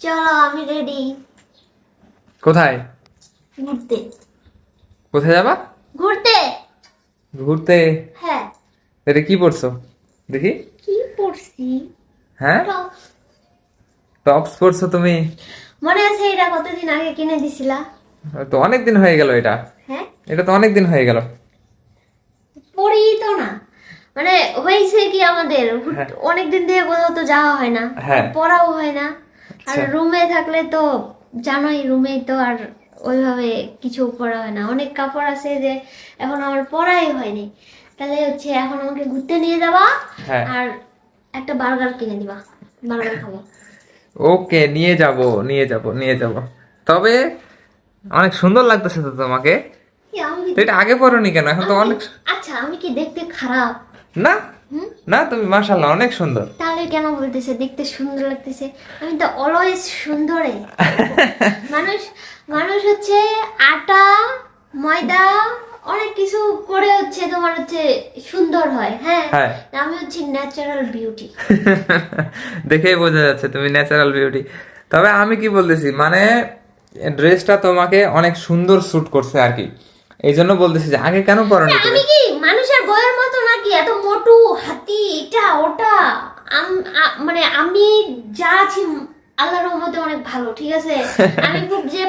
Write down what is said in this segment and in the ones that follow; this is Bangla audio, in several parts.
চলো আমি রেডি কোথায়? ঘুরতে। কোথায় যাবা? ঘুরতে। ঘুরতে? হ্যাঁ। এটা কি পড়ছো দেখি। কি পড়ছি হ্যাঁ? টপস পড়ছো তুমি? মনে আছে এটা কতদিন আগে কিনে দিছিলা? তো অনেক দিন হয়ে গেল এটা। হ্যাঁ? এটা তো অনেক দিন হয়ে গেল। পড়ি তো না। মানে হয়েছে কি আমাদের? অনেক দিন থেকে কোথাও তো যাওয়া হয় না। হ্যাঁ। পড়াও হয় না। আর আচ্ছা। রুমে থাকলে তো জানোই রুমে তো আর ওইভাবে কিছু পড়া হয় না। অনেক কাপড় আছে যে এখন আমার পড়াই হয়নি। তাহলে হচ্ছে এখন আমাকে ঘুরতে নিয়ে যাবা হ্যাঁ। আর একটা বার্গার কিনে দিবা। বার্গার খাব। ওকে নিয়ে যাব নিয়ে যাব নিয়ে যাব। তবে অনেক সুন্দর লাগতেছে তো তোমাকে। এটা আগে পরনি কেন? এখন তো অনেক আচ্ছা আমি কি দেখতে খারাপ? না। না তুমি মাশাল্লাহ অনেক সুন্দর। তাহলে কেন বলতেছে? দেখতে সুন্দর লাগতেছে। আমি তো অলওয়েজ সুন্দরে। মানুষ মানুষ হচ্ছে আটা ময়দা অনেক কিছু করে হচ্ছে তোমার হচ্ছে সুন্দর হয় হ্যাঁ? হ্যাঁ। আমি হচ্ছে ন্যাচারাল বিউটি দেখেই বোঝা যাচ্ছে তুমি ন্যাচারাল বিউটি তবে আমি কি বলতেছি? মানে ড্রেসটা তোমাকে অনেক সুন্দর স্যুট করছে আর কি। এই জন্য বলতেছি যে আগে কেন পরনি আমি কি মানুষের বইয়ের মতো নাকি? এত মোটু হাতি এটা ওটা। মানে আমি যা আছি আল্লাহর মধ্যে অনেক ভালো ঠিক আছে? আমি খুব যে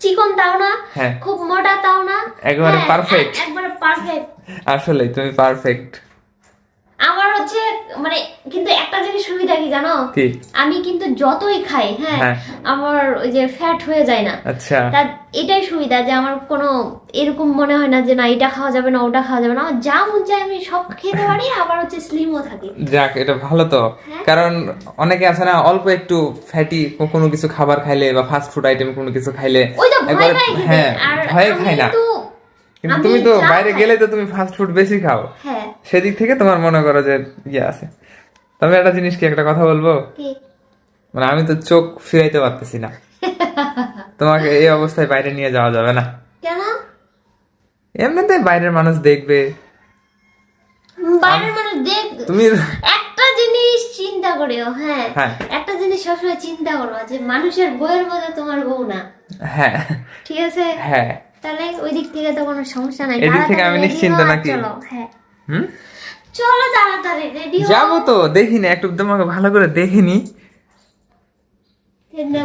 চিকন তাও না হ্যাঁ। খুব মোটা তাও না। একবারে পারফেক্ট একবারে পারফেক্ট আসলে তুমি পারফেক্ট আমার হচ্ছে মানে কিন্তু একটা জিনিস সুবিধা কি জানো? আমি কিন্তু যতই খাই হ্যাঁ হ্যাঁ। আমার ওই যে ফ্যাট হয়ে যায় না। আচ্ছা। তার এটাই সুবিধা যে আমার কোনো এরকম মনে হয় না যে না এটা খাওয়া যাবে না ওটা খাওয়া যাবে না। আমার যা মন চায় আমি সব খেতে পারি আবার হচ্ছে স্লিমও থাকি। যাক এটা ভালো তো। হ্যাঁ। কারণ অনেকে আছে না অল্প একটু ফ্যাটি কোনো কিছু খাবার খাইলে বা ফাস্ট ফুড আইটেম কোনো কিছু খাইলে ওই তো ভয় একবারে- হ্যাঁ ভয়ে খাই না। কিন্তু কিন্তু তুমি তো বাইরে গেলে তো তুমি ফাস্ট ফুড বেশি খাও। হ্যাঁ সেদিক থেকে তোমার মনে করো যে ইয়ে আছে। তবে একটা জিনিস কি একটা কথা বলব? মানে আমি তো চোখ ফিরাইতে পারতেছি না। তোমাকে এই অবস্থায় বাইরে নিয়ে যাওয়া যাবে না। কেন? এমনিতে বাইরের মানুষ দেখবে। বাইরের মানুষ দেখ তুমি একটা জিনিস চিন্তা করিও হ্যাঁ। হ্যাঁ। একটা জিনিস সবসময় চিন্তা করো যে মানুষের বইয়ের মধ্যে তোমার বউ না। হ্যাঁ। ঠিক আছে? হ্যাঁ। তাহলে ওই দিক থেকে তো কোনো সমস্যা নাই। এদিক থেকে আমি নিশ্চিন্ত নাকি? হ্যাঁ। হুম? চলো তাড়াতাড়ি রেডি যাব তো দেখিনি একটু তোমাকে ভালো করে দেখিনি।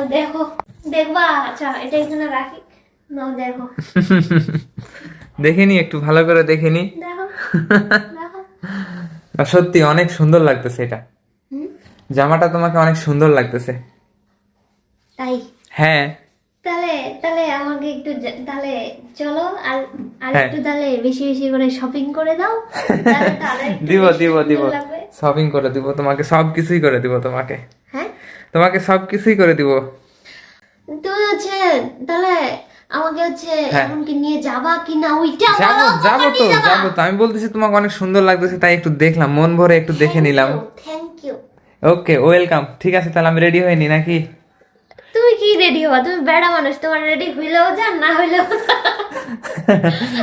দেখো। দেখবা আচ্ছা এটা এখানে রাখি। নাও দেখো। দেখিনি একটু ভালো করে দেখিনি। দেখো দেখো। সত্যি অনেক সুন্দর লাগতেছে এটা। জামাটা তোমাকে অনেক সুন্দর লাগতেছে। তাই? হ্যাঁ। তাহলে তাহলে আমাকে একটু তাহলে চলো আর আর হ্যাঁ। একটু তাহলে বেশি বেশি করে শপিং করে দাও। দিব দিব দিব। শপিং করে দিব তোমাকে সব কিছুই করে দিব তোমাকে। হ্যাঁ? তোমাকে সব কিছুই করে দিব। তুমি হচ্ছে তাহলে আমাকে হচ্ছে হ্যাঁ। এখন কি নিয়ে যাবা কি না ওইটা যাব যাব তো যাব। তো। আমি বলতেছি তোমাকে অনেক সুন্দর লাগতেছে তাই একটু দেখলাম মন ভরে একটু দেখে নিলাম। থ্যাংক ইউ ওকে ওয়েলকাম ঠিক আছে তাহলে আমি রেডি হইনি নাকি? তুমি কি রেডি হবা? তুমি বেড়া মানুষ তোমার রেডি হইলেও যান না হইলেও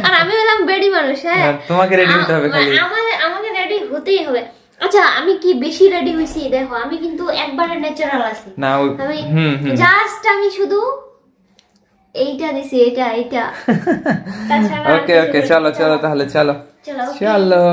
আর আমি হলাম বেডি মানুষ হ্যাঁ? তোমাকে রেডি হতে হবে খালি। আমাদের আমাকে রেডি হতেই হবে। আচ্ছা আমি কি বেশি রেডি হইছি? দেখো আমি কিন্তু একবারে ন্যাচারাল আছি। না আমি জাস্ট আমি শুধু এইটা দিছি এটা এটা ওকে ওকে চলো চলো তাহলে চলো। চলো চলো।